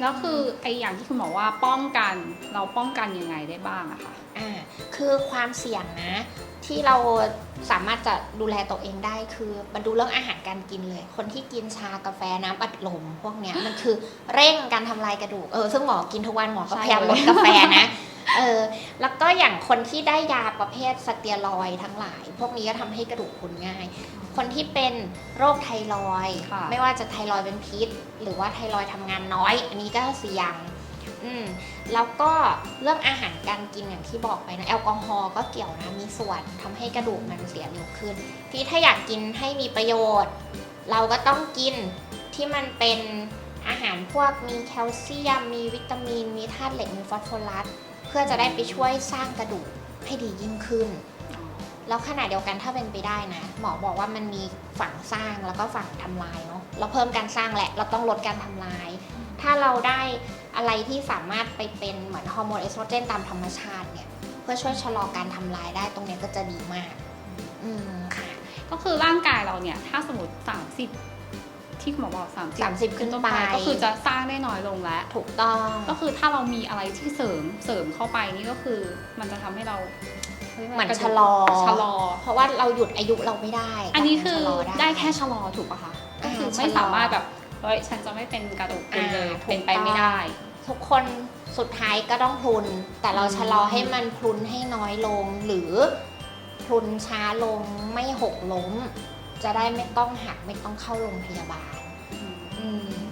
แล้วคือไออย่างที่คุณหมอว่าป้องกันเราป้องกันยังไงได้บ้างอะคะอ่าคือความเสี่ยงนะที่เราสามารถจะดูแลตัวเองได้คือมันดูเรื่องอาหารการกินเลย คนที่กินชากาแฟน้ำอัดลมพวกเนี้ยมันคือเร่งการทำลายกระดูกเออซึ่งหมอกินทุกวันหมอก็พยายามลดกาแฟนะ แล้วก็อย่างคนที่ได้ยาประเภทสเตียรอยด์ทั้งหลาย พวกนี้ก็ทำให้กระดูกพรุนง่าย คนที่เป็นโรคไทรอยด์ค่ะไม่ว่าจะไทรอยด์เป็นพิษ หรือว่าไทรอยด์ทำงานน้อย อันนี้ก็เสี่ยงอืมแล้วก็เรื่องอาหารการกินอย่างที่บอกไปนะแอลกอฮอล์ก็เกี่ยวนะมีส่วนทำให้กระดูกมันเสียเร็วขึ้น ที่ถ้าอยากกินให้มีประโยชน์ เราก็ต้องกินที่มันเป็น อาหารพวกมีแคลเซียม มีวิตามิน มีธาตุเหล็ก มีฟอสฟอรัส เพื่อจะได้ไปช่วยสร้างกระดูกให้ดียิ่งขึ้น แล้วขณะเดียวกันถ้าเป็นไปได้นะ หมอบอกว่ามันมีฝั่งสร้างแล้วก็ฝั่งทำลายเนาะ เราเพิ่มการสร้างแหละ เราต้องลดการทำลาย ถ้าเราได้อะไรที่สามารถไปเป็นเหมือนฮอร์โมนเอสโตรเจนตามธรรมชาติเนี่ย เพื่อช่วยชะลอการทำลายได้ตรงนี้ก็จะดีมาก อืมค่ะ ก็คือร่างกายเราเนี่ย ถ้าสมมติ30 ที่คุณหมอบอก30 30 ขึ้นไป ก็คือจะสร้างได้น้อยลงแล้วถูกต้อง ก็คือถ้าเรามีอะไรที่เสริมเสริมเข้าไปนี่ก็คือ มันจะทำให้เรารียกว่าเหมือนกระดูกชะลอชะลอ เพราะว่าเราหยุดอายุเราไม่ได้ อันนี้คือชะลอได้แค่ชะลอถูกปะคะก็อ่าคือไม่ชะลอสามารถแบบเฮ้ยฉันจะไม่เป็นกระดูกพรุนเลยอ่าถูกเป็นไปต้องไม่ได้ ทุกคนสุดท้ายก็ต้องพรุน แต่เราอืมชะลอให้มันพรุนให้น้อยลงหรือพรุนช้าลงไม่หกล้ม จะได้ไม่ต้องหักไม่ต้องเข้าโรงพยาบาลอืมนะคะ